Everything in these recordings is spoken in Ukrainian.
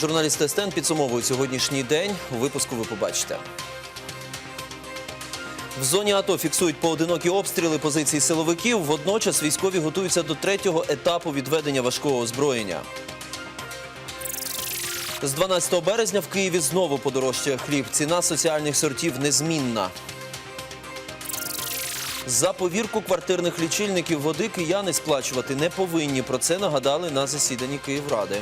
Журналісти СТН підсумовують сьогоднішній день. У випуску ви побачите. В зоні АТО фіксують поодинокі обстріли позицій силовиків. Водночас військові готуються до третього етапу відведення важкого озброєння. З 12 березня в Києві знову подорожчає хліб. Ціна соціальних сортів незмінна. За повірку квартирних лічильників води кияни сплачувати не повинні. Про це нагадали на засіданні Київради.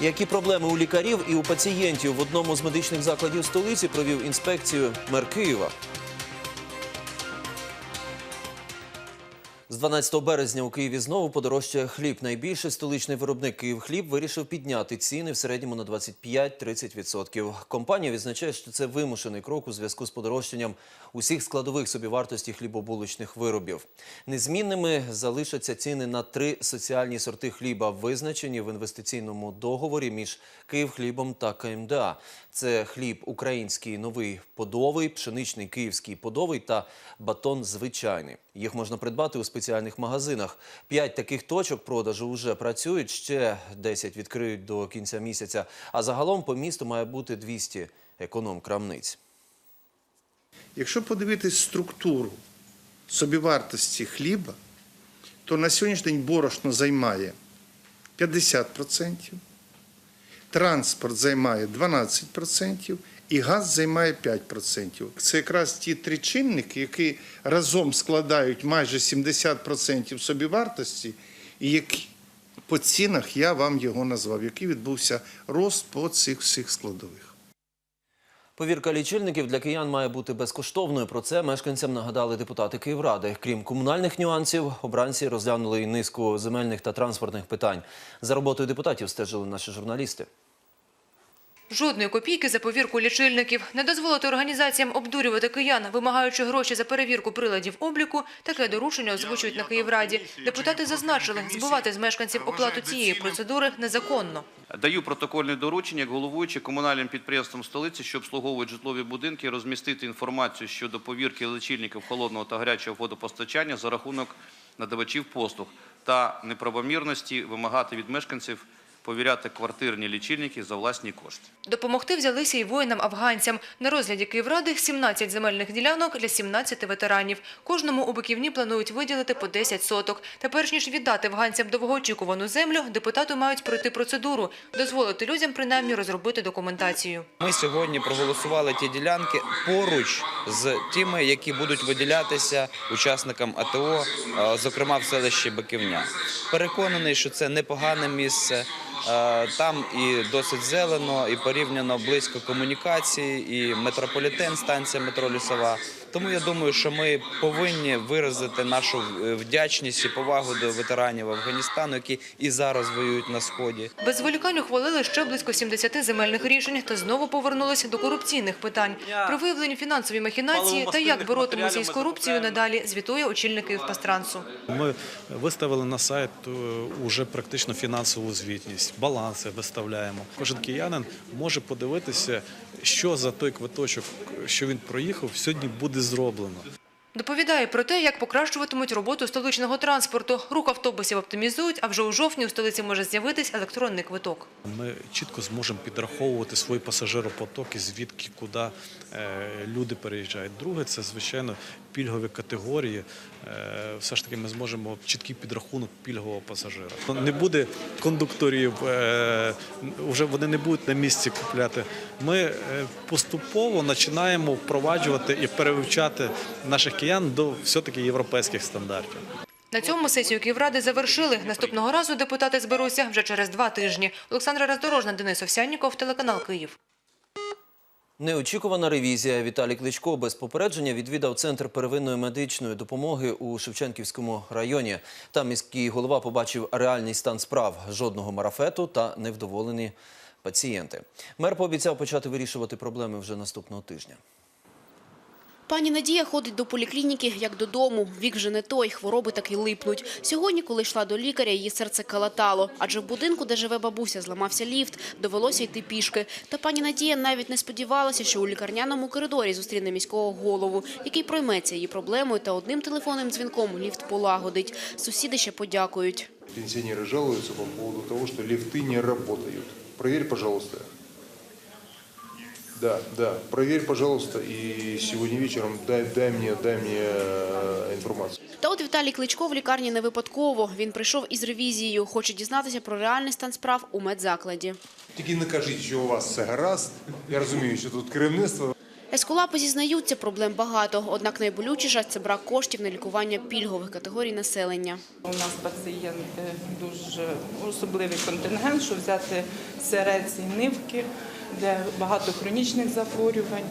Які проблеми у лікарів і у пацієнтів в одному з медичних закладів столиці провів інспекцію мер Києва. З 12 березня у Києві знову подорожчає хліб. Найбільший столичний виробник «Київхліб» вирішив підняти ціни в середньому на 25-30%. Компанія відзначає, що це вимушений крок у зв'язку з подорожчанням усіх складових собівартості хлібобулочних виробів. Незмінними залишаться ціни на три соціальні сорти хліба, визначені в інвестиційному договорі між «Київхлібом» та КМДА. Це хліб український новий подовий, пшеничний київський подовий та батон звичайний. Їх можна придбати у спеціальних магазинах. П'ять таких точок продажу вже працюють, ще 10 відкриють до кінця місяця. А загалом по місту має бути 200 економ-крамниць. Якщо подивитись структуру собівартості хліба, то на сьогоднішній день борошно займає 50%, транспорт займає 12% і газ займає 5%. Це якраз ті три чинники, які разом складають майже 70% собівартості, і які по цінах я вам його назвав, який відбувся рост по цих всіх складових. Повірка лічильників для киян має бути безкоштовною. Про це мешканцям нагадали депутати Київради. Крім комунальних нюансів, обранці розглянули і низку земельних та транспортних питань. За роботою депутатів стежили наші журналісти. Жодної копійки за повірку лічильників. Не дозволити організаціям обдурювати киян, вимагаючи гроші за перевірку приладів обліку, таке доручення озвучують на Київраді. Депутати зазначили, збивати з мешканців оплату цієї процедури незаконно. Даю протокольне доручення як головуючий комунальним підприємствам столиці, що обслуговують житлові будинки, розмістити інформацію щодо повірки лічильників холодного та гарячого водопостачання за рахунок надавачів послуг та неправомірності вимагати від мешканців повіряти квартирні лічильники за власні кошти. Допомогти взялися і воїнам-афганцям. На розгляді Київради 17 земельних ділянок для 17 ветеранів. Кожному у Биківні планують виділити по 10 соток. Та перш ніж віддати афганцям довгоочікувану землю, депутати мають пройти процедуру, дозволити людям принаймні розробити документацію. Ми сьогодні проголосували ті ділянки поруч з тими, які будуть виділятися учасникам АТО, зокрема в селищі Биківня. Переконаний, що це непогане місце. Е, Там і досить зелено, і порівняно близько комунікації, і метрополітен, станція метро Лісова. Тому я думаю, що ми повинні виразити нашу е, вдячність і повагу до ветеранів Афганістану, які і зараз воюють на сході. Без зволікань ухвалили ще близько 70 земельних рішень та знову повернулися до корупційних питань. Про виявлені фінансові махінації та як боротимуся із корупцією надалі звітує очільник Київпастрансу. Ми виставили на сайт е, уже практично фінансову звітність, баланси виставляємо. Кожен киянин може подивитися, що за той квиточок, що він проїхав, сьогодні буде зроблено. Доповідає про те, як покращуватимуть роботу столичного транспорту. Рух автобусів оптимізують, а вже у жовтні у столиці може з'явитись електронний квиток. Ми чітко зможемо підраховувати свої пасажиропотоки, звідки куди е, люди переїжджають. Друге, це звичайно пільгові категорії. Е, Все ж таки, ми зможемо чіткий підрахунок пільгового пасажира. Не буде кондукторів, е, вже вони не будуть на місці купляти. Ми е, поступово починаємо впроваджувати і перевивчати наших киян до все-таки європейських стандартів. На цьому сесію Київради завершили. Наступного разу депутати зберуться вже через два тижні. Олександра Роздорожна, Денис Овсянніков, телеканал Київ. Неочікувана ревізія. Віталій Кличко без попередження відвідав центр первинної медичної допомоги у Шевченківському районі. Там міський голова побачив реальний стан справ, жодного марафету та невдоволені пацієнти. Мер пообіцяв почати вирішувати проблеми вже наступного тижня. Пані Надія ходить до поліклініки як додому. Вік вже не той, хвороби так і липнуть. Сьогодні, коли йшла до лікаря, її серце калатало. Адже в будинку, де живе бабуся, зламався ліфт, довелося йти пішки. Та пані Надія навіть не сподівалася, що у лікарняному коридорі зустріне міського голову, який пройметься її проблемою та одним телефонним дзвінком ліфт полагодить. Сусіди ще подякують. Пенсионеры жалуются по поводу того, что лифты не работают. Проверь, пожалуйста. Да, да, проверь, пожалуйста, и сегодня вечером дай, дай мне, дай мне э, информацию. Та от Віталій Кличко в лікарні не випадково. Він прийшов із ревізією, хоче дізнатися про реальний стан справ у медзакладі. Тільки не кажіть, що у вас все гаразд. Я розумію, що тут керівництво Ескулапи зізнаються, проблем багато. Однак найболючіша – це брак коштів на лікування пільгових категорій населення. У нас пацієнти дуже особливий контингент, що взяти серець і нивки для багато хронічних захворювань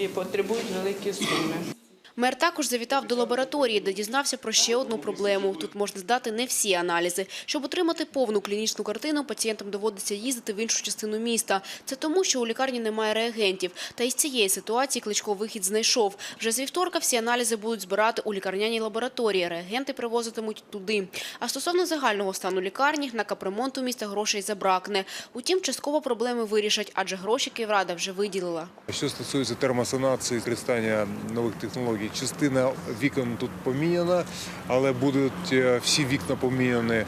і потребують великі суми. Мер також завітав до лабораторії, де дізнався про ще одну проблему. Тут можна здати не всі аналізи. Щоб отримати повну клінічну картину, пацієнтам доводиться їздити в іншу частину міста. Це тому, що у лікарні немає реагентів. Та із цієї ситуації Кличко вихід знайшов. Вже з вівторка всі аналізи будуть збирати у лікарняній лабораторії. Реагенти привозитимуть туди. А стосовно загального стану лікарні, на капремонт у міста грошей забракне. Утім, частково проблеми вирішать, адже гроші Київрада вже виділила. Що стосується термосанації, використання нових технологій, частина вікон тут поміняна, але будуть е, всі вікна поміняні е,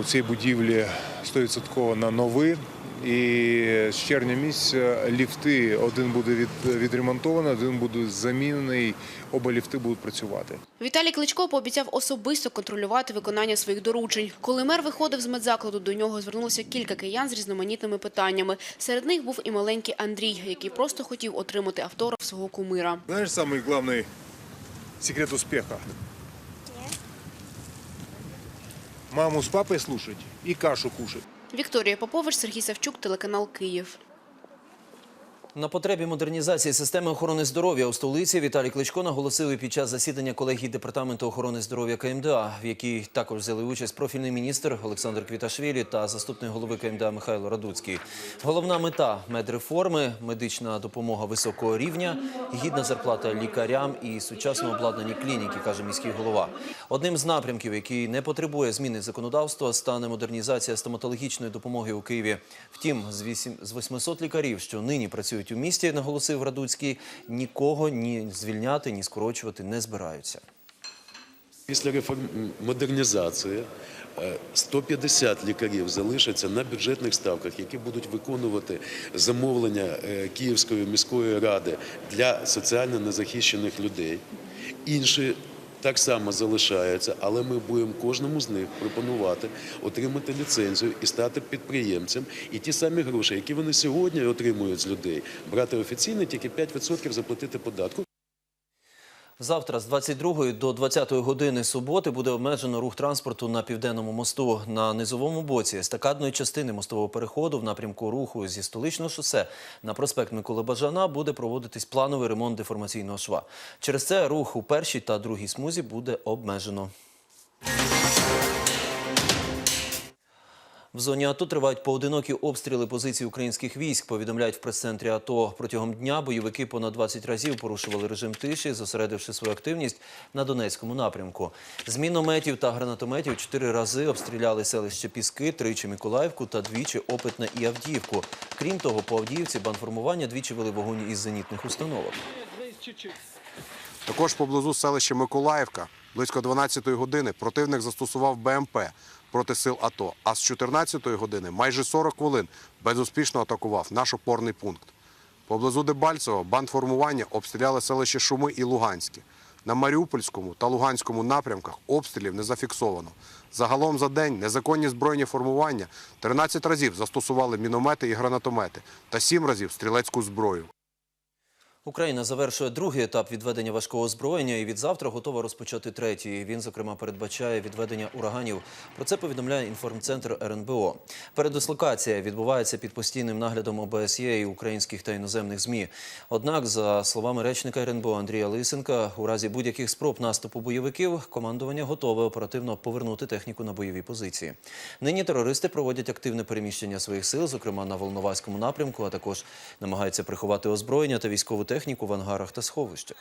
у цій будівлі 100% на нові. І з червня місяця ліфти один буде від, відремонтований, один буде замінений. Оба ліфти будуть працювати. Віталій Кличко пообіцяв особисто контролювати виконання своїх доручень. Коли мер виходив з медзакладу, до нього звернулося кілька киян з різноманітними питаннями. Серед них був і маленький Андрій, який просто хотів отримати автограф свого кумира. Знаешь самый главный секрет успеха? Маму с папой слушать и кашу кушать. Вікторія Попович, Сергій Савчук, телеканал Київ. На потребі модернізації системи охорони здоров'я у столиці Віталій Кличко наголосили під час засідання колегії департаменту охорони здоров'я КМДА, в якій також взяли участь профільний міністр Олександр Квіташвілі та заступник голови КМДА Михайло Радуцький. Головна мета медреформи, медична допомога високого рівня, гідна зарплата лікарям і сучасно обладнані клініки, каже міський голова. Одним з напрямків, який не потребує зміни законодавства, стане модернізація стоматологічної допомоги у Києві. Втім, з 800 лікарів, що нині працюють у місті, наголосив Радуцький, нікого ні звільняти, ні скорочувати не збираються. Після реформ... модернізації е, 150 лікарів залишаться на бюджетних ставках, які будуть виконувати замовлення е, Київської міської ради для соціально незахищених людей. Інші так само залишаються, але ми будемо кожному з них пропонувати отримати ліцензію і стати підприємцем. І ті самі гроші, які вони сьогодні отримують з людей, брати офіційно тільки 5% заплатити податку. Завтра з 22 до 20 години суботи буде обмежено рух транспорту на південному мосту. На низовому боці естакадної частини мостового переходу в напрямку руху зі столичного шосе на проспект Миколи Бажана буде проводитись плановий ремонт деформаційного шва. Через це рух у першій та другій смузі буде обмежено. В зоні АТО тривають поодинокі обстріли позицій українських військ. Повідомляють в прес-центрі АТО. Протягом дня бойовики понад 20 разів порушували режим тиші, зосередивши свою активність на Донецькому напрямку. З мінометів та гранатометів чотири рази обстріляли селище Піски, тричі Миколаївку та двічі Опитне і Авдіївку. Крім того, по Авдіївці бандформування двічі вели вогонь із зенітних установок. Також поблизу селища Миколаївка близько 12-ї години противник застосував БМП проти сил АТО, а з 14-ї години майже 40 хвилин безуспішно атакував наш опорний пункт. Поблизу Дебальцево бандформування обстріляли селище Шуми і Луганське. На Маріупольському та Луганському напрямках обстрілів не зафіксовано. Загалом за день незаконні збройні формування 13 разів застосували міномети і гранатомети та 7 разів стрілецьку зброю. Україна завершує другий етап відведення важкого озброєння і від завтра готова розпочати третій. Він, зокрема, передбачає відведення ураганів. Про це повідомляє інформцентр РНБО. Передислокація відбувається під постійним наглядом ОБСЄ і українських та іноземних ЗМІ. Однак, за словами речника РНБО Андрія Лисенка, у разі будь-яких спроб наступу бойовиків командування готове оперативно повернути техніку на бойові позиції. Нині терористи проводять активне переміщення своїх сил, зокрема на Волноваському напрямку, а також намагаються приховати озброєння та військову техніку в ангарах та сховищах.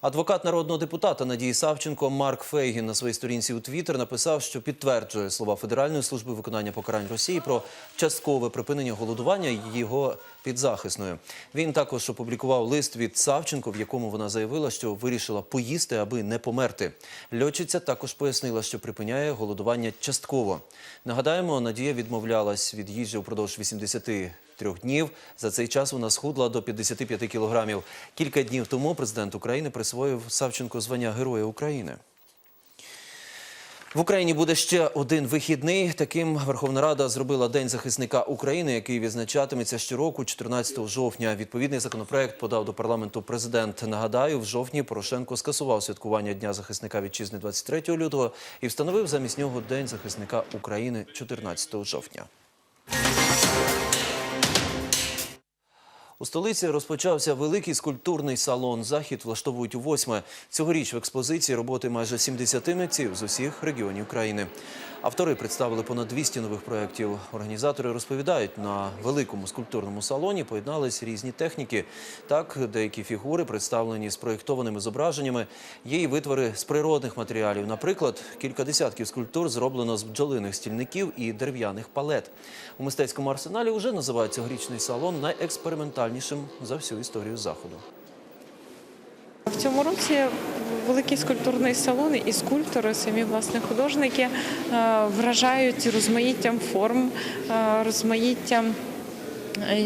Адвокат народного депутата Надії Савченко Марк Фейгін на своїй сторінці у Твіттер написав, що підтверджує слова Федеральної служби виконання покарань Росії про часткове припинення голодування його підзахисною. Він також опублікував лист від Савченко, в якому вона заявила, що вирішила поїсти, аби не померти. Льотчиця також пояснила, що припиняє голодування частково. Нагадаємо, Надія відмовлялась від їжі упродовж 80 трьох днів. За цей час вона схудла до 55 кілограмів. Кілька днів тому президент України присвоїв Савченко звання Героя України. В Україні буде ще один вихідний. Таким Верховна Рада зробила День захисника України, який відзначатиметься щороку, 14 жовтня. Відповідний законопроект подав до парламенту президент. Нагадаю, в жовтні Порошенко скасував святкування Дня захисника вітчизни 23 лютого і встановив замість нього День захисника України 14 жовтня. У столиці розпочався великий скульптурний салон. Захід влаштовують у восьме. Цьогоріч в експозиції роботи майже 70 митців з усіх регіонів країни. Автори представили понад 200 нових проєктів. Організатори розповідають, на великому скульптурному салоні поєднались різні техніки. Так, деякі фігури представлені з проєктованими зображеннями. Є і витвори з природних матеріалів. Наприклад, кілька десятків скульптур зроблено з бджолиних стільників і дерев'яних палет. У мистецькому арсеналі вже називають цьогорічний салон найекспериментальнішим за всю історію заходу. В цьому році великий скульптурний салон і скульптори, самі власне художники е, вражають розмаїттям форм, е, розмаїттям е,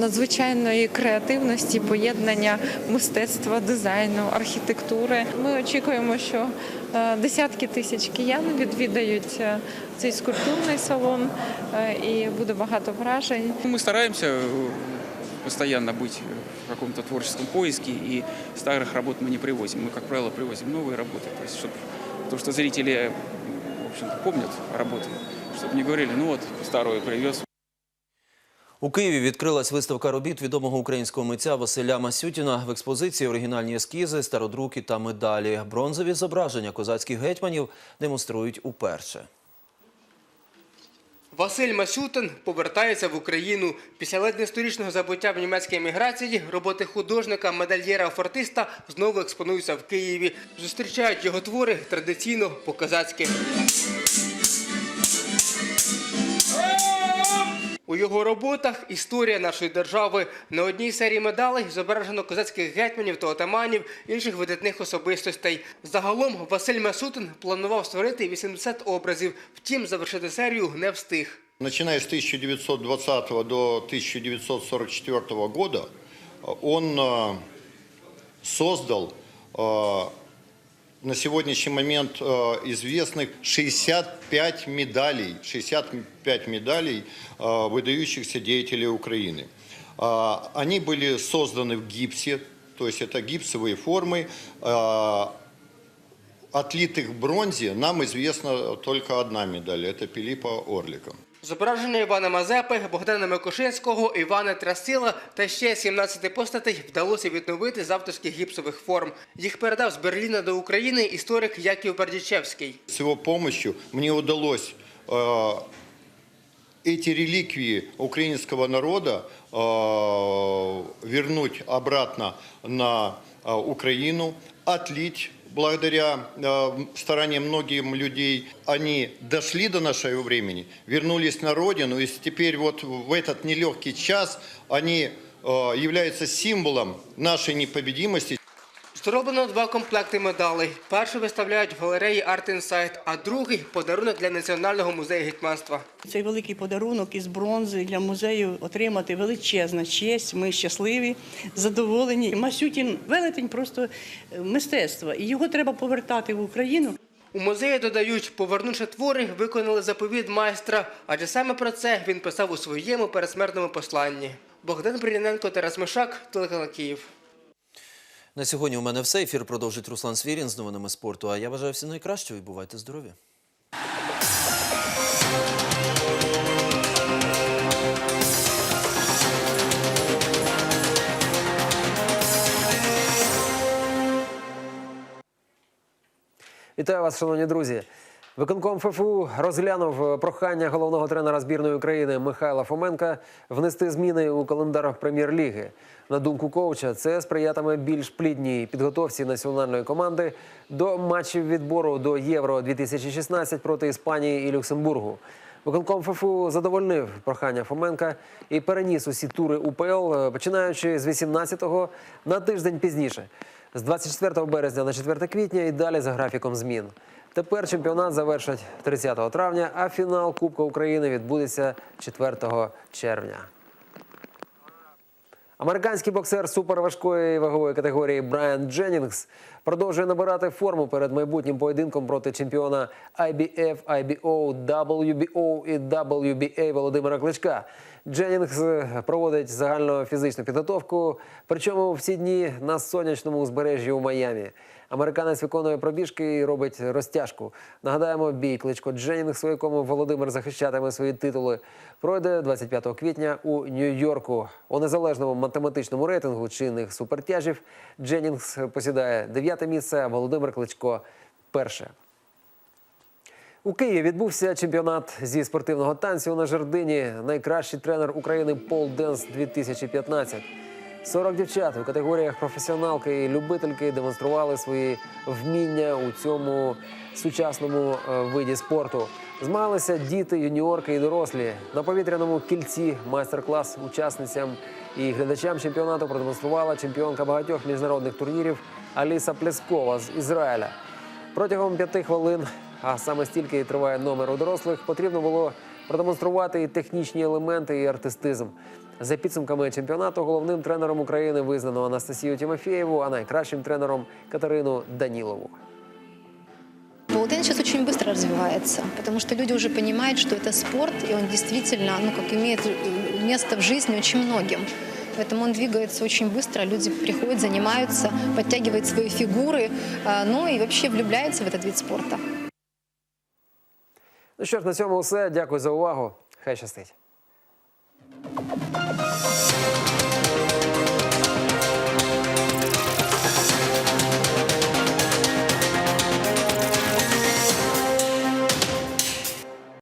надзвичайної креативності, поєднання мистецтва, дизайну, архітектури. Ми очікуємо, що десятки тисяч киян відвідають цей скульптурний салон і буде багато вражень. Мы стараемся э, постоянно быть в каком-то творческом поиске, и старых работ мы не привозим. Мы, как правило, привозим новые работы, то есть, чтобы то, что зрители, в общем-то, помнят работы, чтобы не говорили, ну вот, старую привез, У Києві відкрилась виставка робіт відомого українського митця Василя Масютіна. В експозиції оригінальні ескізи, стародруки та медалі. Бронзові зображення козацьких гетьманів демонструють уперше. Василь Масютин повертається в Україну. Після ледь сторічного забуття в німецькій еміграції роботи художника, медальєра фортиста знову експонуються в Києві. Зустрічають його твори традиційно по-козацьки. У його роботах історія нашої держави. На одній серії медалей зображено козацьких гетьманів та отаманів, інших видатних особистостей. Загалом Василь Масютин планував створити 80 образів, втім завершити серію не встиг. Начиная с 1920 до 1944 года он э, создал э, на сегодняшний момент э, известных 65 медалей, 65 медалей э, выдающихся деятелей Украины. А, Они были созданы в гипсе, то есть это гипсовые формы, а, отлитых в бронзе нам известна только одна медаль, это Пилипа Орлика. Зображення Івана Мазепи, Богдана Микошинського, Івана Трасила та ще 17 постатей вдалося відновити з авторських гіпсових форм. Їх передав з Берліна до України історик Яків Бердічевський. С его помощью мне удалось э, эти реликвии украинского народа э, вернуть обратно на э, Украину, отлить благодаря э, стараниям многих людей. Они дошли до нашего времени, вернулись на родину, и теперь вот в этот нелегкий час они э, являются символом нашей непобедимости. Зроблено два комплекти медалей. Перший виставляють в галереї Art Insight, а другий подарунок для Національного музею гетьманства. Цей великий подарунок із бронзи для музею отримати величезна честь. Ми щасливі, задоволені. Масютін велетень просто е, мистецтва, і його треба повертати в Україну. У музеї додають, повернувши твори, виконали заповіт майстра, адже саме про це він писав у своєму пересмертному посланні. Богдан Бряненко, Тарас Мишак, телеканал Київ. На сьогодні у мене все. Ефір продовжить Руслан Свірін з новинами спорту. А я бажаю всім найкращого і бувайте здорові. Вітаю вас, шановні друзі. Виконком ФФУ розглянув прохання головного тренера збірної України Михайла Фоменка внести зміни у календар прем'єр-ліги. На думку коуча, це сприятиме більш плідній підготовці національної команди до матчів відбору до Євро 2016 проти Іспанії і Люксембургу. Виконком ФФУ задовольнив прохання Фоменка і переніс усі тури УПЛ, е, починаючи з 18-го на тиждень пізніше, з 24 березня на 4 квітня і далі за графіком змін. Тепер чемпіонат завершать 30 травня, а фінал Кубка України відбудеться 4 червня. Американський боксер суперважкої вагової категорії Брайан Дженнінгс продовжує набирати форму перед майбутнім поєдинком проти чемпіона IBF, IBO, WBO і WBA Володимира Кличка. Дженнінгс е, проводить загальну фізичну підготовку, причому всі дні на сонячному узбережжі у Майамі. Американець виконує пробіжки і робить розтяжку. Нагадаємо, бій кличко Дженнінгс, у якому Володимир захищатиме свої титули, пройде 25 квітня у Нью-Йорку. У незалежному математичному рейтингу чинних супертяжів Дженнінгс посідає дев'яте місце, а Володимир Кличко перше. У Києві відбувся чемпіонат зі спортивного танцю на жердині. Найкращий тренер України Пол Денс 2015. 40 дівчат у категоріях професіоналки і любительки демонстрували свої вміння у цьому сучасному е, виді спорту. Змагалися діти, юніорки і дорослі. На повітряному кільці майстер-клас учасницям і глядачам чемпіонату продемонструвала чемпіонка багатьох міжнародних турнірів Аліса Плескова з Ізраїля. Протягом п'яти хвилин, а саме стільки і триває номер у дорослих, потрібно було продемонструвати і технічні елементи, і артистизм. За підсумками чемпіонату головним тренером України визнано Анастасію Тимофєєву, а найкращим тренером Катерину Данілову. Полтен сейчас очень быстро развивается, потому что люди уже понимают, что это спорт, и он действительно, ну, как имеет э, место в жизни очень многим. Поэтому он двигается очень быстро, люди приходят, занимаются, подтягивают свои фигуры, а, ну и вообще влюбляются в этот вид спорта. Ну що ж, на цьому все. Дякую за увагу. Хай щастить.